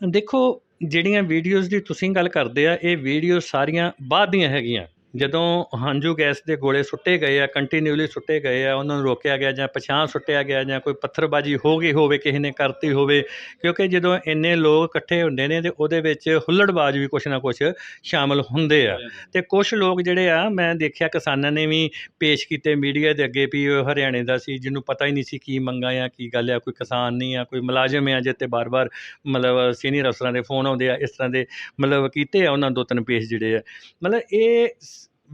A: ਦੇਖੋ, ਜਿਹੜੀਆਂ ਵੀਡੀਓਜ਼ ਦੀ ਤੁਸੀਂ ਗੱਲ ਕਰਦੇ ਆ, ਇਹ ਵੀਡੀਓ ਸਾਰੀਆਂ ਬਾਅਦ ਦੀਆਂ ਹੈਗੀਆਂ। ਜਦੋਂ ਹੰਝੂ ਗੈਸ ਦੇ ਗੋਲੇ ਸੁੱਟੇ ਗਏ ਆ ਕੰਟੀਨਿਊਲੀ ਸੁੱਟੇ ਗਏ ਆ, ਉਹਨਾਂ ਨੂੰ ਰੋਕਿਆ ਗਿਆ ਜਾਂ ਪਛਾਣ ਸੁੱਟਿਆ ਗਿਆ ਜਾਂ ਕੋਈ ਪੱਥਰਬਾਜ਼ੀ ਹੋ ਗਈ ਹੋਵੇ, ਕਿਸੇ ਨੇ ਕਰਤੀ ਹੋਵੇ, ਕਿਉਂਕਿ ਜਦੋਂ ਇੰਨੇ ਲੋਕ ਇਕੱਠੇ ਹੁੰਦੇ ਨੇ ਤੇ ਉਹਦੇ ਵਿੱਚ ਹੁੱਲੜਬਾਜ਼ ਵੀ ਕੁਛ ਨਾ ਕੁਛ ਸ਼ਾਮਲ ਹੁੰਦੇ ਆ। ਤੇ ਕੁਝ ਲੋਕ ਜਿਹੜੇ ਆ, ਮੈਂ ਦੇਖਿਆ ਕਿਸਾਨਾਂ ਨੇ ਵੀ ਪੇਸ਼ ਕੀਤੇ ਮੀਡੀਆ ਦੇ ਅੱਗੇ ਵੀ ਉਹ ਹਰਿਆਣੇ ਦਾ ਸੀ, ਜਿਹਨੂੰ ਪਤਾ ਹੀ ਨਹੀਂ ਸੀ ਕੀ ਮੰਗਾਂ ਆ, ਕੀ ਗੱਲ ਆ, ਕੋਈ ਕਿਸਾਨ ਨਹੀਂ ਆ, ਕੋਈ ਮੁਲਾਜ਼ਮ ਆ ਜਿੱਤੇ ਬਾਰ-ਬਾਰ ਮਤਲਬ ਸੀਨੀਅਰ ਅਫਸਰਾਂ ਦੇ ਫੋਨ ਆਉਂਦੇ ਆ, ਇਸ ਤਰ੍ਹਾਂ ਦੇ ਮਤਲਬ ਕੀਤੇ ਆ ਉਹਨਾਂ ਦੋ ਤਿੰਨ ਪੇਸ਼ ਜਿਹੜੇ ਆ। ਮਤਲਬ ਇਹ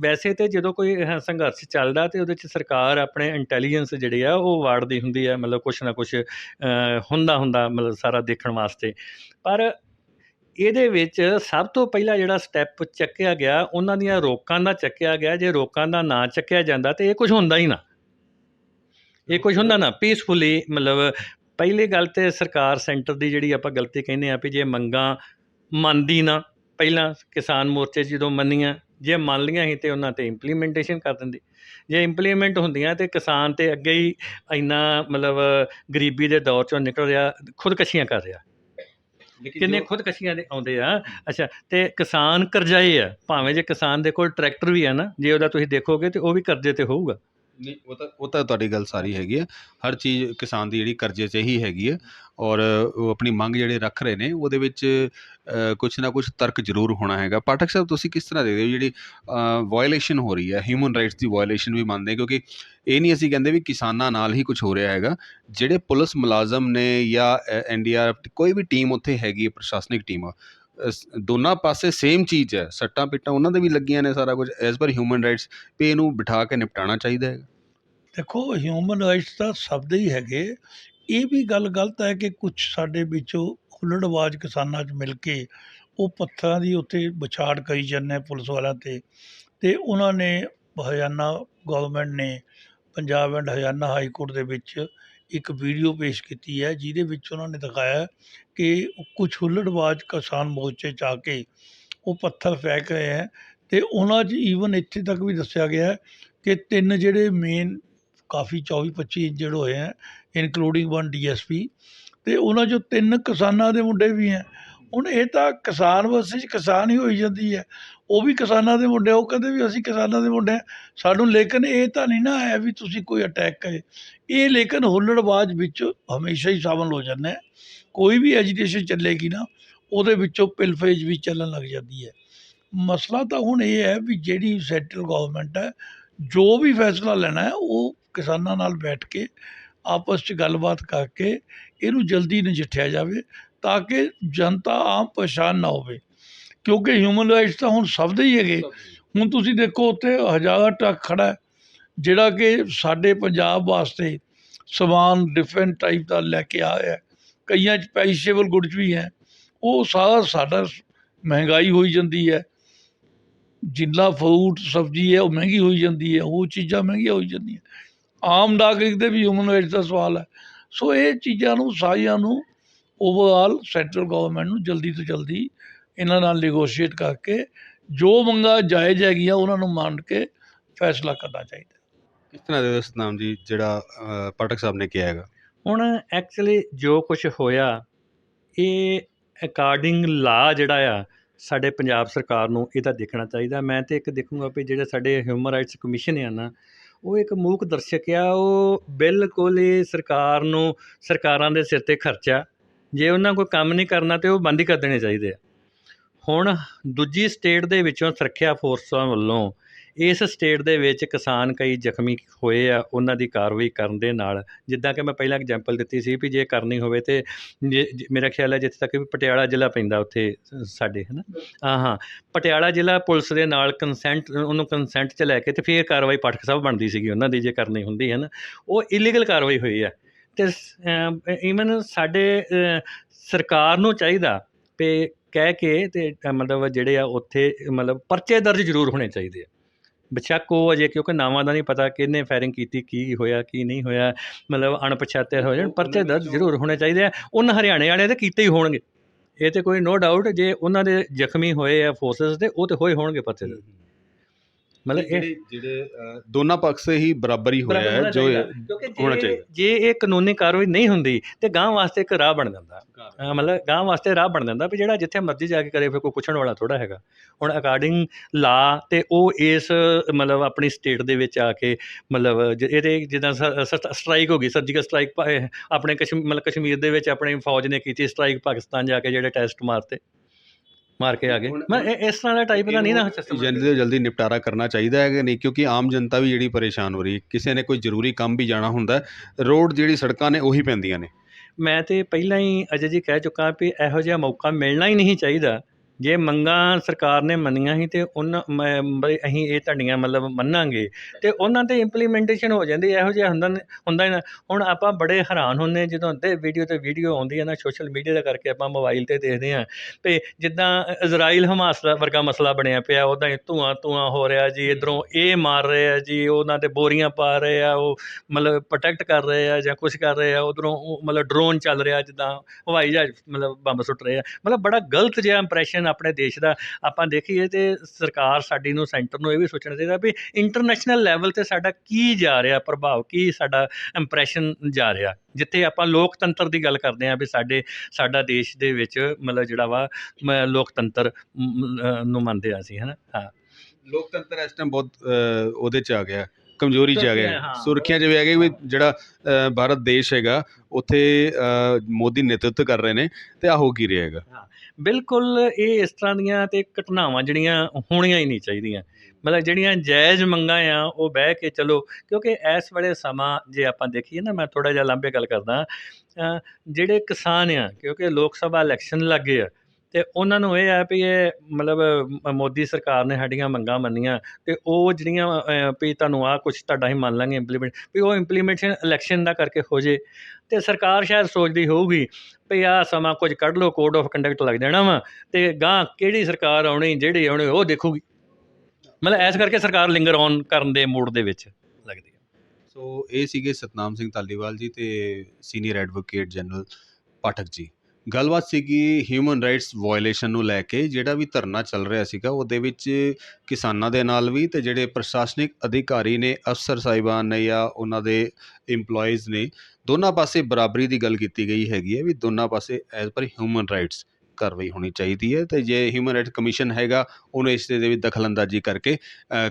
A: ਵੈਸੇ ਤੇ ਜਦੋਂ ਕੋਈ ਸੰਘਰਸ਼ ਚੱਲਦਾ ਤੇ ਉਹਦੇ ਚ ਸਰਕਾਰ ਆਪਣੇ ਇੰਟੈਲੀਜੈਂਸ ਜਿਹੜੀ ਆ, ਉਹ ਵਾੜਦੀ ਹੁੰਦੀ ਆ, ਮਤਲਬ ਕੁਛ ਨਾ ਕੁਛ ਹੁੰਦਾ ਹੁੰਦਾ, ਮਤਲਬ ਸਾਰਾ ਦੇਖਣ ਵਾਸਤੇ। ਪਰ ਇਹਦੇ ਵਿੱਚ ਸਭ ਤੋਂ ਪਹਿਲਾਂ ਜਿਹੜਾ ਸਟੈਪ ਚੱਕਿਆ ਗਿਆ, ਉਹਨਾਂ ਦੀਆਂ ਰੋਕਾਂ ਦਾ ਚੱਕਿਆ ਗਿਆ, ਜੇ ਰੋਕਾਂ ਦਾ ਨਾ ਚੱਕਿਆ ਜਾਂਦਾ ਤੇ ਇਹ ਕੁਝ ਹੁੰਦਾ ਹੀ ਨਾ। ਇਹ ਕੁਝ ਹੁੰਦਾ ਨਾ ਪੀਸਫੁਲੀ ਮਤਲਬ ਪਹਿਲੀ ਗੱਲ ਤੇ ਸਰਕਾਰ ਸੈਂਟਰ ਦੀ ਜਿਹੜੀ ਆਪਾਂ ਗਲਤੀ ਕਹਿੰਦੇ ਆ ਵੀ ਜੇ ਮੰਗਾਂ ਮੰਨਦੀ ਨਾ, ਪਹਿਲਾਂ ਕਿਸਾਨ ਮੋਰਚੇ 'ਚ ਜਦੋਂ ਮੰਨੀਆਂ ਜੇ ਮੰਨ ਲੀਆਂ ਸੀ ਤੇ ਉਹਨਾਂ ਤੇ ਇੰਪਲੀਮੈਂਟੇਸ਼ਨ ਕਰ ਦਿੰਦੀ। ਜੇ ਇੰਪਲੀਮੈਂਟ ਹੁੰਦੀਆਂ ਤੇ ਕਿਸਾਨ ਤੇ ਅੱਗੇ ਹੀ ਇੰਨਾ ਮਤਲਬ ਗਰੀਬੀ ਦੇ ਦੌਰ ਚੋਂ ਨਿਕਲ ਰਿਹਾ ਖੁਦਕਸ਼ੀਆਂ ਕਰ ਰਿਹਾ। ਕਿੰਨੇ ਖੁਦਕਸ਼ੀਆਂ ਦੇ ਆਉਂਦੇ ਆ। ਅੱਛਾ ਤੇ ਕਿਸਾਨ ਕਰਜ਼ਾਈ ਆ। ਭਾਵੇਂ ਜੇ ਕਿਸਾਨ ਦੇ ਕੋਲ ਟਰੈਕਟਰ ਵੀ ਆ ਨਾ ਜੇ ਉਹਦਾ ਤੁਸੀਂ ਦੇਖੋਗੇ ਤੇ ਉਹ ਵੀ ਕਰਜ਼ੇ ਤੇ ਹੋਊਗਾ।
B: ਨਹੀਂ ਉਹ ਤਾਂ ਉਹ ਤਾਂ ਤੁਹਾਡੀ ਗੱਲ ਸਾਰੀ ਹੈਗੀ ਹੈ ਹਰ ਚੀਜ਼ ਕਿਸਾਨ ਦੀ ਜਿਹੜੀ ਕਰਜ਼ੇ 'ਚ ਹੀ ਹੈਗੀ ਹੈ ਔਰ ਉਹ ਆਪਣੀ ਮੰਗ ਜਿਹੜੇ ਰੱਖ ਰਹੇ ਨੇ ਉਹਦੇ ਵਿੱਚ ਅ, ਕੁਛ ਨਾ ਕੁਛ ਤਰਕ ਜ਼ਰੂਰ ਹੋਣਾ ਹੈਗਾ। ਪਾਠਕ ਸਾਹਿਬ ਤੁਸੀਂ ਕਿਸ ਤਰ੍ਹਾਂ ਦੇਖਦੇ ਹੋ ਜਿਹੜੀ ਵਾਇਓਲੇਸ਼ਨ ਹੋ ਰਹੀ ਹੈ ਹਿਊਮਨ ਰਾਈਟਸ ਦੀ ਵਾਇਓਲੇਸ਼ਨ ਵੀ ਮੰਨਦੇ ਕਿਉਂਕਿ ਇਹ ਨਹੀਂ ਅਸੀਂ ਕਹਿੰਦੇ ਵੀ ਕਿਸਾਨਾਂ ਨਾਲ ਹੀ ਕੁਝ ਹੋ ਰਿਹਾ ਹੈਗਾ। ਜਿਹੜੇ ਪੁਲਿਸ ਮੁਲਾਜ਼ਮ ਨੇ ਜਾਂ ਐਨਡੀਆਰਐਫ ਕੋਈ ਵੀ ਟੀਮ ਉੱਥੇ ਹੈਗੀ ਹੈ ਪ੍ਰਸ਼ਾਸਨਿਕ ਟੀਮ ਦੋਨਾਂ ਪਾਸੇ ਸੇਮ ਚੀਜ਼ ਹੈ। ਸੱਟਾਂ ਪਿੱਟਾਂ ਉਹਨਾਂ ਦੇ ਵੀ ਲੱਗੀਆਂ ਨੇ ਸਾਰਾ ਕੁਝ। ਐਜ਼ ਪਰ ਹਿਊਮਨ ਰਾਈਟਸ ਵੀ ਇਹਨੂੰ ਬਿਠਾ ਕੇ ਨਿਪਟਾਉਣਾ ਚਾਹੀਦਾ ਹੈ
C: ਦੇਖੋ ਹਿਊਮਨ ਰਾਈਟਸ ਤਾਂ ਸਭ ਦੇ ਹੀ ਹੈਗੇ। ਇਹ ਵੀ ਗੱਲ ਗਲਤ ਹੈ ਕਿ ਕੁਝ ਸਾਡੇ ਵਿੱਚੋਂ ਹੁੱਲੜਬਾਜ਼ ਕਿਸਾਨਾਂ 'ਚ ਮਿਲ ਕੇ ਉਹ ਪੱਥਰਾਂ ਦੀ ਉੱਤੇ ਵਿਛਾੜ ਕਰੀ ਜਾਂਦੇ ਪੁਲਿਸ ਵਾਲਿਆਂ ਤੇ। ਅਤੇ ਉਹਨਾਂ ਨੇ ਹਰਿਆਣਾ ਗੌਰਮੈਂਟ ਨੇ Punjab and Haryana high court ਦੇ ਵਿੱਚ ਇੱਕ ਵੀਡੀਓ ਪੇਸ਼ ਕੀਤੀ ਹੈ, ਜਿਹਦੇ ਵਿੱਚ ਉਹਨਾਂ ਨੇ ਦਿਖਾਇਆ ਕਿ ਕੁਝ ਹੁੱਲੜਬਾਜ਼ ਕਿਸਾਨ ਮੋਰਚੇ 'ਚ ਆ ਕੇ ਉਹ ਪੱਥਰ ਫੈਂਕ ਰਹੇ ਹੈ। ਅਤੇ ਉਹਨਾਂ 'ਚ ਈਵਨ ਇੱਥੇ ਤੱਕ ਵੀ ਦੱਸਿਆ ਗਿਆ ਕਿ ਤਿੰਨ ਜਿਹੜੇ ਮੇਨ ਕਾਫੀ 24 25 ਇੰਜਰਡ ਹੋਏ ਹੈ ਇਨਕਲੂਡਿੰਗ ਵਨ ਡੀਐਸਪੀ ਤੇ ਉਹਨਾਂ 'ਚੋਂ ਤਿੰਨ ਕਿਸਾਨਾਂ ਦੇ ਮੁੰਡੇ ਵੀ ਹੈ। ਹੁਣ ਇਹ ਤਾਂ ਕਿਸਾਨ ਵਰਸਸ ਕਿਸਾਨ ਹੀ ਹੋਈ ਜਾਂਦੀ ਹੈ। ਉਹ ਵੀ ਕਿਸਾਨਾਂ ਦੇ ਮੁੰਡੇ ਉਹ ਕਹਿੰਦੇ ਵੀ ਅਸੀਂ ਕਿਸਾਨਾਂ ਦੇ ਮੁੰਡੇ ਸਾਨੂੰ ਲੇਕਿਨ ਇਹ ਤਾਂ ਨਹੀਂ ਨਾ ਹੈ ਵੀ ਤੁਸੀਂ ਕੋਈ ਅਟੈਕ ਕਰੇ। ਇਹ ਲੇਕਿਨ ਹੁੱਲੜਬਾਜ਼ ਵਿੱਚ ਹਮੇਸ਼ਾ ਹੀ ਸ਼ਾਮਲ ਹੋ ਜਾਂਦੇ ਕੋਈ ਵੀ ਐਜੀਟੇਸ਼ਨ ਚੱਲੇਗੀ ਨਾ, ਉਹਦੇ ਵਿੱਚੋਂ ਪਿਲਫੇਜ ਵੀ ਚੱਲਣ ਲੱਗ ਜਾਂਦੀ ਹੈ। ਮਸਲਾ ਤਾਂ ਹੁਣ ਇਹ ਹੈ ਵੀ ਜਿਹੜੀ ਸੈਂਟਰਲ ਗਵਰਨਮੈਂਟ ਹੈ, ਜੋ ਵੀ ਫੈਸਲਾ ਲੈਣਾ ਹੈ, ਉਹ ਕਿਸਾਨਾਂ ਨਾਲ ਬੈਠ ਕੇ ਆਪਸ 'ਚ ਗੱਲਬਾਤ ਕਰਕੇ ਇਹਨੂੰ ਜਲਦੀ ਨਜਿੱਠਿਆ ਜਾਵੇ ਤਾਂ ਕਿ ਜਨਤਾ ਆਮ ਪਰੇਸ਼ਾਨ ਨਾ ਹੋਵੇ। ਕਿਉਂਕਿ ਹਿਊਮਨ ਰਾਈਟਸ ਤਾਂ ਹੁਣ ਸਭ ਦੇ ਹੀ ਹੈਗੇ। ਹੁਣ ਤੁਸੀਂ ਦੇਖੋ ਉੱਥੇ ਹਜ਼ਾਰਾਂ ਟਰੱਕ ਖੜਾ ਜਿਹੜਾ ਕਿ ਸਾਡੇ ਪੰਜਾਬ ਵਾਸਤੇ ਸਮਾਨ ਡਿਫਰੈਂਟ ਟਾਈਪ ਦਾ ਲੈ ਕੇ ਆਇਆ ਕਈਆਂ 'ਚ ਪੈਰੀਸ਼ੇਬਲ ਗੁੱਡਸ ਵੀ ਹੈ। ਉਹ ਸਾਰਾ ਸਾਡਾ ਮਹਿੰਗਾਈ ਹੋਈ ਜਾਂਦੀ ਹੈ। ਜਿੰਨਾ ਫਰੂਟ ਸਬਜ਼ੀ ਹੈ ਉਹ ਮਹਿੰਗੀ ਹੋਈ ਜਾਂਦੀ ਹੈ। ਉਹ ਚੀਜ਼ਾਂ ਮਹਿੰਗੀਆਂ ਹੋਈ ਜਾਂਦੀਆਂ। ਆਮ ਨਾਗਰਿਕ ਦੇ ਵੀ ਹਿਊਮਨ ਰਾਈਟਸ ਦਾ ਸਵਾਲ ਹੈ। ਸੋ ਇਹ ਚੀਜ਼ਾਂ ਨੂੰ ਸਾਰੀਆਂ ਨੂੰ ਓਵਰਆਲ ਸੈਂਟਰਲ ਗਵਰਨਮੈਂਟ ਨੂੰ ਜਲਦੀ ਤੋਂ ਜਲਦੀ ਇਹਨਾਂ ਨਾਲ ਨੈਗੋਸ਼ੀਏਟ ਕਰਕੇ ਜੋ ਮੰਗਾਂ ਜਾਇਜ਼ ਹੈਗੀਆਂ ਉਹਨਾਂ ਨੂੰ ਮੰਨ ਕੇ ਫੈਸਲਾ ਕਰਨਾ ਚਾਹੀਦਾ।
B: ਕਿਸ ਤਰ੍ਹਾਂ ਦੇ ਸਤਨਾਮ ਜੀ ਜਿਹੜਾ ਪਾਠਕ ਸਾਹਿਬ ਨੇ ਕਿਹਾ ਹੈਗਾ?
A: ਹੁਣ ਐਕਚੁਅਲੀ ਜੋ ਕੁਝ ਹੋਇਆ ਇਹ ਅਕਾਰਡਿੰਗ ਲਾ ਜਿਹੜਾ ਆ ਸਾਡੇ ਪੰਜਾਬ ਸਰਕਾਰ ਨੂੰ ਇਹਦਾ ਦੇਖਣਾ ਚਾਹੀਦਾ। ਮੈਂ ਤੇ ਇੱਕ ਦੇਖੂੰਗਾ ਵੀ ਜਿਹੜੇ ਸਾਡੇ ਹਿਊਮਨ ਰਾਈਟਸ ਕਮਿਸ਼ਨ ਆ ਨਾ ਉਹ ਇੱਕ ਮੂਕ ਦਰਸ਼ਕ ਆ, ਉਹ ਬਿਲਕੁਲ ਹੀ ਸਰਕਾਰ ਨੂੰ, ਸਰਕਾਰਾਂ ਦੇ ਸਿਰ ਤੇ ਖਰਚਾ ਜੇ ਉਹਨਾਂ ਕੋਈ ਕੰਮ ਨਹੀਂ ਕਰਨਾ ਤੇ ਉਹ ਬੰਦ ਹੀ ਕਰ ਦੇਣੇ ਚਾਹੀਦੇ ਆ। ਹੁਣ ਦੂਜੀ ਸਟੇਟ ਦੇ ਵਿੱਚੋਂ ਸੁਰੱਖਿਆ ਫੋਰਸਾਂ ਵੱਲੋਂ ਇਸ ਸਟੇਟ ਦੇ ਵਿੱਚ ਕਿਸਾਨ ਕਈ ਜ਼ਖਮੀ ਹੋਏ ਆ, ਉਹਨਾਂ ਦੀ ਕਾਰਵਾਈ ਕਰਨ ਦੇ ਨਾਲ। ਜਿੱਦਾਂ ਕਿ ਮੈਂ ਪਹਿਲਾਂ ਐਗਜ਼ਾਮਪਲ ਦਿੱਤੀ ਸੀ ਵੀ ਜੇ ਕਰਨੀ ਹੋਵੇ ਤੇ ਜੇ- ਜੇ- ਮੇਰਾ ਖਿਆਲ ਹੈ ਜਿੱਥੇ ਤੱਕ ਵੀ ਪਟਿਆਲਾ ਜ਼ਿਲ੍ਹਾ ਪੈਂਦਾ ਉੱਥੇ ਸਾਡੇ, ਹੈ ਨਾ? ਹਾਂ ਹਾਂ। ਪਟਿਆਲਾ ਜ਼ਿਲ੍ਹਾ ਪੁਲਿਸ ਦੇ ਨਾਲ ਕੰਸੈਂਟ ਉਹਨੂੰ ਕੰਸੈਂਟ 'ਚ ਲੈ ਕੇ ਤੇ ਫਿਰ ਕਾਰਵਾਈ ਪਾਠਕ ਸਾਹਿਬ ਬਣਦੀ ਸੀਗੀ, ਉਹਨਾਂ ਦੀ ਜੇ ਕਰਨੀ ਹੁੰਦੀ, ਹੈ ਨਾ? ਉਹ ਇਲੀਗਲ ਕਾਰਵਾਈ ਹੋਈ ਹੈ ਤੇ ਈਵਨ ਸਾਡੇ ਸਰਕਾਰ ਨੂੰ ਚਾਹੀਦਾ ਵੀ ਕਹਿ ਕੇ ਤੇ ਮਤਲਬ ਜਿਹੜੇ ਆ ਉੱਥੇ ਮਤਲਬ ਪਰਚੇ ਦਰਜ ਜ਼ਰੂਰ ਹੋਣੇ ਚਾਹੀਦੇ ਆ। ਬੇਸ਼ੱਕ ਉਹ ਅਜੇ ਕਿਉਂਕਿ ਨਾਵਾਂ ਦਾ ਨਹੀਂ ਪਤਾ ਕਿਹਨੇ ਫਾਇਰਿੰਗ ਕੀਤੀ ਕੀ ਹੋਇਆ ਕੀ ਨਹੀਂ ਹੋਇਆ ਮਤਲਬ ਅਣਪਛਾਤੇ ਹੋ ਜਾਣ ਪਰਚੇ ਦਰਜ ਜ਼ਰੂਰ ਹੋਣੇ ਚਾਹੀਦੇ ਆ। ਉਹਨਾਂ ਹਰਿਆਣੇ ਵਾਲਿਆਂ ਦੇ ਕੀਤੇ ਹੀ ਹੋਣਗੇ। ਇਹ ਤੇ ਕੋਈ ਨੋ ਡਾਊਟ ਜੇ ਉਹਨਾਂ ਦੇ ਜ਼ਖਮੀ ਹੋਏ ਆ ਫੋਰਸਸ ਦੇ ਉਹ ਤੇ ਹੋਏ ਹੋਣਗੇ ਪਰਚੇ ਦਰਜ। ਮਤਲਬ ਇਹ
B: ਜਿਹੜੇ ਦੋਨਾਂ ਪੱਖ ਸੇ ਹੀ ਬਰਾਬਰ ਹੋਇਆ ਹੈ ਜੋ ਹੋਣਾ ਚਾਹੀਦਾ।
A: ਜੇ ਇਹ ਕਾਨੂੰਨੀ ਕਾਰਵਾਈ ਨਹੀਂ ਹੁੰਦੀ ਤੇ ਗਾਂ ਵਾਸਤੇ ਇੱਕ ਰਾਹ ਬਣ ਜਾਂਦਾ। ਮਤਲਬ ਗਾਂ ਵਾਸਤੇ ਰਾਹ ਬਣ ਜਾਂਦਾ ਵੀ ਜਿਹੜਾ ਜਿੱਥੇ ਮਰਜ਼ੀ ਜਾ ਕੇ ਕਰੇ ਫਿਰ ਕੋਈ ਪੁੱਛਣ ਵਾਲਾ ਥੋੜਾ ਹੈਗਾ। ਹੁਣ ਅਕਾਰਡਿੰਗ ਲਾ ਤੇ ਉਹ ਇਸ ਮਤਲਬ ਆਪਣੀ ਸਟੇਟ ਦੇ ਵਿੱਚ ਆ ਕੇ ਮਤਲਬ ਇਹਦੇ ਜਿੱਦਾਂ ਸਟ੍ਰਾਈਕ ਹੋ ਗਈ ਸਰਜੀਕਲ ਸਟ੍ਰਾਈਕ ਆਪਣੇ ਕਸ਼ਮੀਰ ਮਤਲਬ ਕਸ਼ਮੀਰ ਦੇ ਵਿੱਚ ਆਪਣੀ ਫੌਜ ਨੇ ਕੀਤੀ ਸਟ੍ਰਾਈਕ ਪਾਕਿਸਤਾਨ ਜਾ ਕੇ ਜਿਹੜੇ ਟੈਸਟ ਮਾਰਤੇ। ਮਾਰ ਕੇ ਆ ਗਏ। ਮੈਂ ਇਹ- ਇਸ ਤਰ੍ਹਾਂ ਦਾ ਟਾਈਪ ਦਾ ਨਹੀਂ ਨਾ system
B: ਜਲਦੀ ਤੋਂ ਜਲਦੀ ਨਿਪਟਾਰਾ ਕਰਨਾ ਚਾਹੀਦਾ ਹੈ ਕਿ ਨਹੀਂ ਕਿਉਂਕਿ ਆਮ ਜਨਤਾ ਵੀ ਜਿਹੜੀ ਪਰੇਸ਼ਾਨ ਹੋ ਰਹੀ ਹੈ। ਕਿਸੇ ਨੇ ਕੋਈ ਜ਼ਰੂਰੀ ਕੰਮ ਵੀ ਜਾਣਾ ਹੁੰਦਾ ਹੈ ਰੋਡ ਜਿਹੜੀ ਸੜਕਾਂ ਨੇ ਉਹੀ ਪੈਂਦੀਆਂ ਨੇ।
A: ਮੈਂ ਤੇ ਪਹਿਲਾਂ ਹੀ ਅਜੇ ਜੀ ਕਹਿ ਚੁੱਕਾ ਵੀ ਇਹੋ ਜਿਹਾ ਮੌਕਾ ਮਿਲਣਾ ਹੀ ਨਹੀਂ ਚਾਹੀਦਾ। ਜੇ ਮੰਗਾਂ ਸਰਕਾਰ ਨੇ ਮੰਨੀਆਂ ਸੀ ਤੇ ਉਹਨਾਂ, ਮੈਂ- ਬਈ ਅਸੀਂ ਇਹ ਤੁਹਾਡੀਆਂ ਮਤਲਬ ਮੰਨਾਂਗੇ। ਤੇ ਉਹਨਾਂ ਤੇ ਇੰਪਲੀਮੈਂਟੇਸ਼ਨ ਹੋ ਜਾਂਦੀ, ਇਹੋ ਜਿਹਾ ਹੁੰਦਾ ਹੁੰਦਾ ਹੀ ਨਾ। ਹੁਣ ਆਪਾਂ ਬੜੇ ਹੈਰਾਨ ਹੁੰਦੇ ਜਦੋਂ ਅੱਧੇ ਵੀਡੀਓ ਤੇ ਵੀਡੀਓ ਆਉਂਦੀ ਹੈ ਨਾ ਸੋਸ਼ਲ ਮੀਡੀਆ ਦਾ ਕਰਕੇ ਆਪਾਂ ਮੋਬਾਈਲ ਤੇ ਦੇਖਦੇ ਹਾਂ ਤੇ ਜਿੱਦਾਂ ਇਜ਼ਰਾਈਲ ਹਮਾਸ ਦਾ ਵਰਗਾ ਮਸਲਾ ਬਣਿਆ ਪਿਆ ਉੱਦਾਂ ਹੀ ਧੂਆਂ ਧੂਆਂ ਹੋ ਰਿਹਾ ਜੀ, ਇਧਰੋਂ ਇਹ ਮਾਰ ਰਹੇ ਆ ਜੀ, ਉਹਨਾਂ ਤੇ ਬੋਰੀਆਂ ਪਾ ਰਹੇ ਆ, ਉਹ ਮਤਲਬ ਪ੍ਰੋਟੈਕਟ ਕਰ ਰਹੇ ਆ ਜਾਂ ਕੁਝ ਕਰ ਰਹੇ ਆ, ਉਧਰੋਂ ਮਤਲਬ ਡਰੋਨ ਚੱਲ ਰਿਹਾ ਜਿੱਦਾਂ ਹਵਾਈ ਜਹਾਜ਼ ਮਤਲਬ ਬੰਬ ਸੁੱਟ ਰਹੇ ਆ। ਮਤਲਬ ਬੜਾ ਗਲਤ ਜਿਹਾ ਇੰਪ੍ਰੈਸ਼ਨ ਆਪਣੇ ਦੇਸ਼ ਦਾ ਆਪਾਂ ਦੇਖੀਏ ਤੇ ਸਰਕਾਰ ਸਾਡੀ ਨੂੰ ਸੈਂਟਰ ਨੂੰ ਇਹ ਵੀ ਸੋਚਣਾ ਚਾਹੀਦਾ ਵੀ ਇੰਟਰਨੈਸ਼ਨਲ ਲੈਵਲ ਤੇ ਸਾਡਾ ਕੀ ਜਾ ਰਿਹਾ ਪ੍ਰਭਾਵ ਕੀ ਸਾਡਾ ਇੰਪ੍ਰੈਸ਼ਨ ਜਾ ਰਿਹਾ। ਜਿੱਥੇ ਆਪਾਂ ਲੋਕਤੰਤਰ ਦੀ ਗੱਲ ਕਰਦੇ ਹਾਂ ਵੀ ਸਾਡੇ ਸਾਡਾ ਦੇਸ਼ ਦੇ ਵਿੱਚ ਮਤਲਬ ਜਿਹੜਾ ਵਾ ਲੋਕਤੰਤਰ ਨੂੰ ਮੰਨਦੇ ਹਾਂ ਅਸੀਂ ਹਨਾ? ਹਾਂ।
B: ਲੋਕਤੰਤਰ ਇਸ ਟਾਈਮ ਬਹੁਤ ਉਹਦੇ ਚ ਆ ਗਿਆ ਕਮਜ਼ੋਰੀ ਚ ਆ ਗਿਆ। ਸੁਰੱਖਿਆ ਚ ਵੀ ਆ ਗਿਆ ਵੀ ਜਿਹੜਾ ਭਾਰਤ ਦੇਸ਼ ਹੈਗਾ ਉੱਥੇ ਮੋਦੀ ਨੇਤਰਤਵ ਕਰ ਰਹੇ ਨੇ ਤੇ ਆ ਹੋ ਕੀ ਰਿਹਾ ਹੈਗਾ?
A: ਬਿਲਕੁਲ ਇਹ ਇਸ ਤਰ੍ਹਾਂ ਦੀਆਂ ਤੇ ਘਟਨਾਵਾਂ ਜਿਹੜੀਆਂ ਹੋਣੀਆਂ ਹੀ ਨਹੀਂ ਚਾਹੀਦੀਆਂ। ਮਤਲਬ ਜਿਹੜੀਆਂ ਜਾਇਜ਼ ਮੰਗਾਂ ਆ, ਉਹ ਬਹਿ ਕੇ ਚਲੋ, ਕਿਉਂਕਿ ਇਸ ਵੇਲੇ ਸਮਾਂ ਜੇ ਆਪਾਂ ਦੇਖੀਏ ਨਾ, ਮੈਂ ਥੋੜਾ ਜਿਹਾ ਲਾਂਭੇ ਗੱਲ ਕਰਦਾ ਜਿਹੜੇ ਕਿਸਾਨ ਆ, ਕਿਉਂਕਿ ਲੋਕ ਸਭਾ ਇਲੈਕਸ਼ਨ ਲੱਗੇ ਆ ਅਤੇ ਉਹਨਾਂ ਨੂੰ ਇਹ ਹੈ ਵੀ ਇਹ ਮਤਲਬ ਮ- ਮੋਦੀ ਸਰਕਾਰ ਨੇ ਸਾਡੀਆਂ ਮੰਗਾਂ ਮੰਨੀਆਂ ਅਤੇ ਉਹ ਜਿਹੜੀਆਂ ਵੀ ਤੁਹਾਨੂੰ ਆਹ ਕੁਛ ਤੁਹਾਡਾ ਅਸੀਂ ਮੰਨ ਲਵਾਂਗੇ ਇੰਪਲੀਮੈਂਟ ਵੀ ਉਹ ਇੰਪਲੀਮੈਂਟੇਸ਼ਨ ਇਲੈਕਸ਼ਨ ਦਾ ਕਰਕੇ ਹੋ ਜੇ ਅਤੇ ਸਰਕਾਰ ਸ਼ਾਇਦ ਸੋਚਦੀ ਹੋਊਗੀ ਵੀ ਆਹ ਸਮਾਂ ਕੁਝ ਕੱਢ ਲਓ ਕੋਡ ਆਫ ਕੰਡਕਟ ਲੱਗ ਜਾਣਾ ਵਾ ਅਤੇ ਗਾਂਹ ਕਿਹੜੀ ਸਰਕਾਰ ਆਉਣੀ, ਜਿਹੜੀ ਆਉਣੀ ਉਹ ਦੇਖੂਗੀ। ਮਤਲਬ ਐਸ ਕਰਕੇ ਸਰਕਾਰ ਲਿੰਗਰ ਔਨ ਕਰਨ ਦੇ ਮੂਡ ਦੇ ਵਿੱਚ ਲੱਗਦੀ ਹੈ।
B: ਸੋ ਇਹ ਸੀਗੇ ਸਤਨਾਮ ਸਿੰਘ ਧਾਲੀਵਾਲ ਜੀ ਤੇ ਸੀਨੀਅਰ ਐਡਵੋਕੇਟ ਜਨਰਲ ਪਾਠਕ ਜੀ। ਗੱਲਬਾਤ ਸੀਗੀ ਹਿਊਮਨ ਰਾਈਟਸ ਵਾਇਲੇਸ਼ਨ ਨੂੰ ਲੈ ਕੇ, ਜਿਹੜਾ ਵੀ ਧਰਨਾ ਚੱਲ ਰਿਹਾ ਸੀਗਾ, ਉਹਦੇ ਵਿੱਚ ਕਿਸਾਨਾਂ ਦੇ ਨਾਲ ਵੀ ਤੇ ਜਿਹੜੇ ਪ੍ਰਸ਼ਾਸਨਿਕ ਅਧਿਕਾਰੀ ਨੇ, ਅਫਸਰ ਸਾਹਿਬਾਨ ਨੇ ਜਾਂ ਉਹਨਾਂ ਦੇ EMPLOYEES ਨੇ, ਦੋਨਾਂ ਪਾਸੇ ਬਰਾਬਰੀ ਦੀ ਗੱਲ ਕੀਤੀ ਗਈ ਹੈਗੀ ਹੈ ਵੀ ਦੋਨਾਂ ਪਾਸੇ ਐਜ਼ ਪਰ ਹਿਊਮਨ ਰਾਈਟਸ ਕਾਰਵਾਈ ਹੋਣੀ ਚਾਹੀਦੀ ਹੈ ਤੇ ਜੇ ਹਿਊਮਨ ਰਾਈਟ ਕਮਿਸ਼ਨ ਹੈਗਾ, ਉਹਨੂੰ ਇਸ ਦੇ ਵਿੱਚ ਦਖਲਅੰਦਾਜ਼ੀ ਕਰਕੇ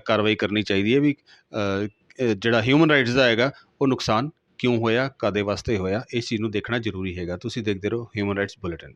B: ਕਾਰਵਾਈ ਕਰਨੀ ਚਾਹੀਦੀ ਹੈ ਵੀ ਜਿਹੜਾ ਹਿਊਮਨ ਰਾਈਟਸ ਦਾ ਹੈਗਾ, ਉਹ ਨੁਕਸਾਨ ਕਿਉਂ ਹੋਇਆ ਕਦੇ ਵਾਸਤੇ ਹੋਇਆ ਇਸ ਚੀਜ਼ ਨੂੰ ਦੇਖਣਾ ਜ਼ਰੂਰੀ ਹੈਗਾ। ਤੁਸੀਂ ਦੇਖਦੇ ਰਹੋ ਹਿਊਮਨ ਰਾਈਟਸ ਬੁਲੇਟਿਨ